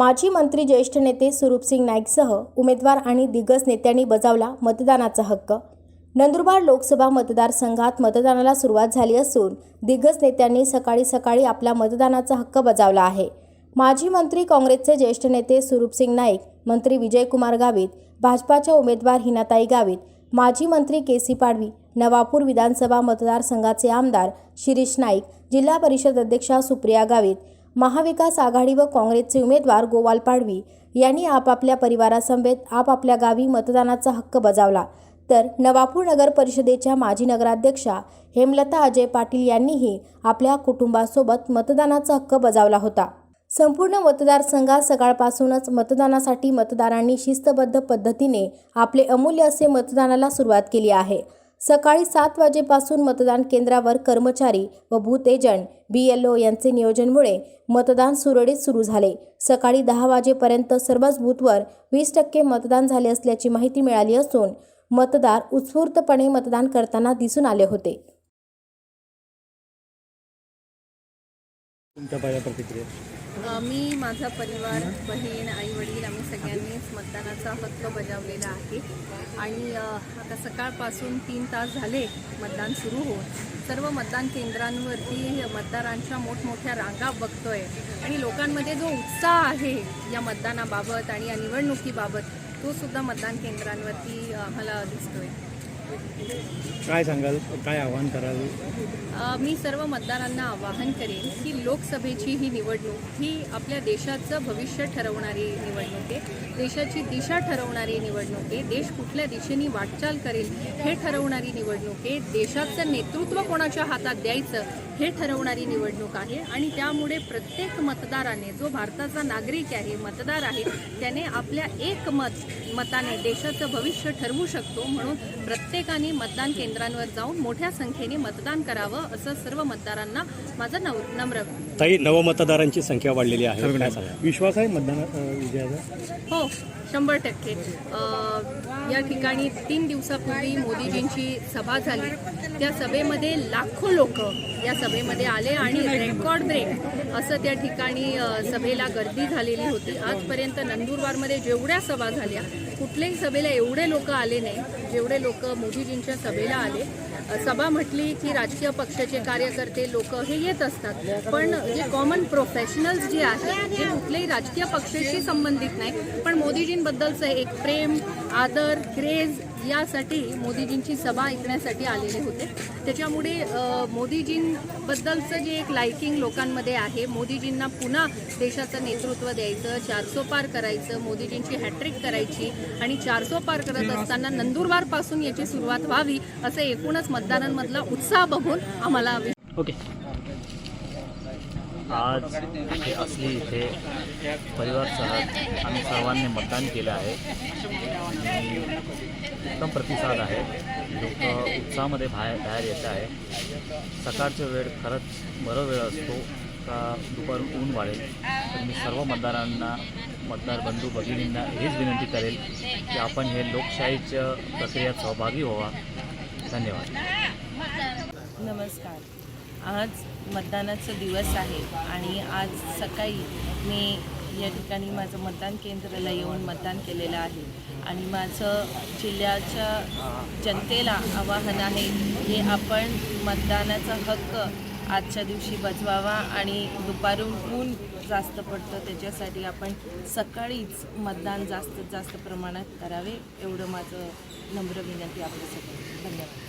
माजी मंत्री ज्येष्ठ नेते सुरूपसिंग नाईकसह उमेदवार आणि दिग्गज नेत्यांनी बजावला मतदानाचा हक्क. नंदुरबार लोकसभा मतदारसंघात मतदानाला सुरुवात झाली असून दिग्गज नेत्यांनी सकाळी सकाळी आपला मतदानाचा हक्क बजावला आहे. माजी मंत्री काँग्रेसचे ज्येष्ठ नेते सुरूपसिंग नाईक मंत्री विजयकुमार गावित भाजपाच्या उमेदवार हिनाताई गावित माजी मंत्री के सी पाडवी नवापूर विधानसभा मतदारसंघाचे आमदार शिरीष नाईक जिल्हा परिषद अध्यक्षा सुप्रिया गावित महाविकास आघाडी व काँग्रेसचे उमेदवार गोवाल पाडवी यांनी आपापल्या परिवारासमवेत आपापल्या गावी मतदानाचा हक्क बजावला. तर नवापूर नगर परिषदेच्या माजी नगराध्यक्षा हेमलता अजय पाटील यांनीही आपल्या कुटुंबासोबत मतदानाचा हक्क बजावला होता. संपूर्ण मतदारसंघात सकाळपासूनच मतदानासाठी मतदारांनी शिस्तबद्ध पद्धतीने आपले अमूल्य असे मतदानाला सुरुवात केली आहे. सकाळी सात वाजेपासून मतदान केंद्रावर कर्मचारी व booth agent B L O यांचे नियोजनमुळे मतदान सुरळीत सुरू झाले. सकाळी दहा वाजेपर्यंत सर्वच बूथवर वीस टक्के मतदान झाले असल्याची माहिती मिळाली असून मतदार उत्स्फूर्तपणे मतदान करताना दिसून आले होते. मी माझा परिवार बहीण आई वडील आम्ही मतदानाचा हक्क बजावलेला आहे. आणि आता सकाळपासून तीन तास झाले मतदान सुरू होऊन. सर्व मतदान केंद्रांवरती मतदारांच्या मोठमोठ्या रांगा बघतोय. आणि लोकांमध्ये जो उत्साह आहे या मतदानाबाबत आणि या निवडणुकीबाबत तो सुद्धा मतदान केंद्रांवरती आम्हाला दिसतोय. काय सांगाल? काय आव्हान कराल? मी सर्व मतदारांना आवाहन करेन की लोकसभेची ही निवडणूक ही आपल्या देशाचं भविष्य ठरवणारी निवडणूक आहे. देशाची दिशा ठरवणारी निवडणूक आहे. देश कुठल्या दिशेने वाटचाल करेल हे ठरवणारी निवडणूक आहे. देशाचं नेतृत्व कोणाच्या हातात द्यायचं हे ठरवणारी निवडणूक आहे. आणि त्यामुळे प्रत्येक मतदाराने जो भारताचा नागरिक आहे मतदार आहे त्याने आपल्या एक मत मताने देशाचं भविष्य ठरवू शकतो. म्हणून प्रत्येक प्रत्येकाने मतदान केंद्रांवर जाऊन मोठ्या संख्येने मतदान करावं असं सर्व मतदारांना माझं नव नम्र ताई नवमतदारांची संख्या वाढलेली आहे. विश्वास आहे मतदान हो शंभर टक्के. या ठिकाणी तीन दिवसापूर्वी मोदीजींची सभा झाली. त्या सभेमध्ये लाखो लोक या सभेमध्ये आले आणि रेकॉर्ड ब्रेक असं त्या ठिकाणी सभेला गर्दी झालेली होती. आजपर्यंत नंदुरबारमध्ये जेवढ्या सभा झाल्या कुठल्याही सभेला एवढे लोक आले नाही जेवढे लोक मोदीजींच्या सभेला आले. सभा म्हटली की राजकीय पक्षाचे कार्यकर्ते लोक हे येत असतात. पण जे कॉमन प्रोफेशनल्स जे आहेत जे कुठल्याही राजकीय पक्षाशी संबंधित नाही. पण मोदीजींबद्दलचं एक प्रेम आदर क्रेज यासाठी मोदीजींची सभा ऐकण्यासाठी आलेले होते. त्याच्यामुळे मोदीजींबद्दलचं जे एक लायकिंग लोकांमध्ये आहे मोदीजींना पुन्हा देशाचं नेतृत्व द्यायचं चारसो पार करायचं मोदीजींची हॅट्रिक करायची आणि चारसो पार करत असताना नंदुरबारपासून याची सुरुवात व्हावी असं एकूणच मतदारांमधला उत्साह बघून आम्हाला ओके आज इथे असली इथे परिवारसह आम्ही सर्वांनी मतदान केलं आहे. आणि उत्तम प्रतिसाद आहे. लोक उत्साहामध्ये बाहेर बाहेर येत आहे. सकाळचा वेळ खरंच बरं वेळ असतो का दुपारून ऊन वाढेल? तर मी सर्व मतदारांना मतदार बंधू भगिनींना हेच विनंती करेल की आपण हे लोकशाहीच्या प्रक्रियेत सहभागी व्हावा. धन्यवाद. नमस्कार. आज मतदानाचा दिवस आहे आणि आज सकाळी मी या ठिकाणी माझं मतदान केंद्राला येऊन मतदान केलेलं आहे. आणि माझं जिल्ह्याच्या जनतेला आवाहन आहे की आपण मतदानाचा हक्क आजच्या दिवशी बजवावा आणि दुपारून ऊन जास्त पडतं त्याच्यासाठी आपण सकाळीच मतदान जास्तीत जास्त प्रमाणात करावे एवढं माझं नम्र विनंती आपल्यासाठी धन्यवाद.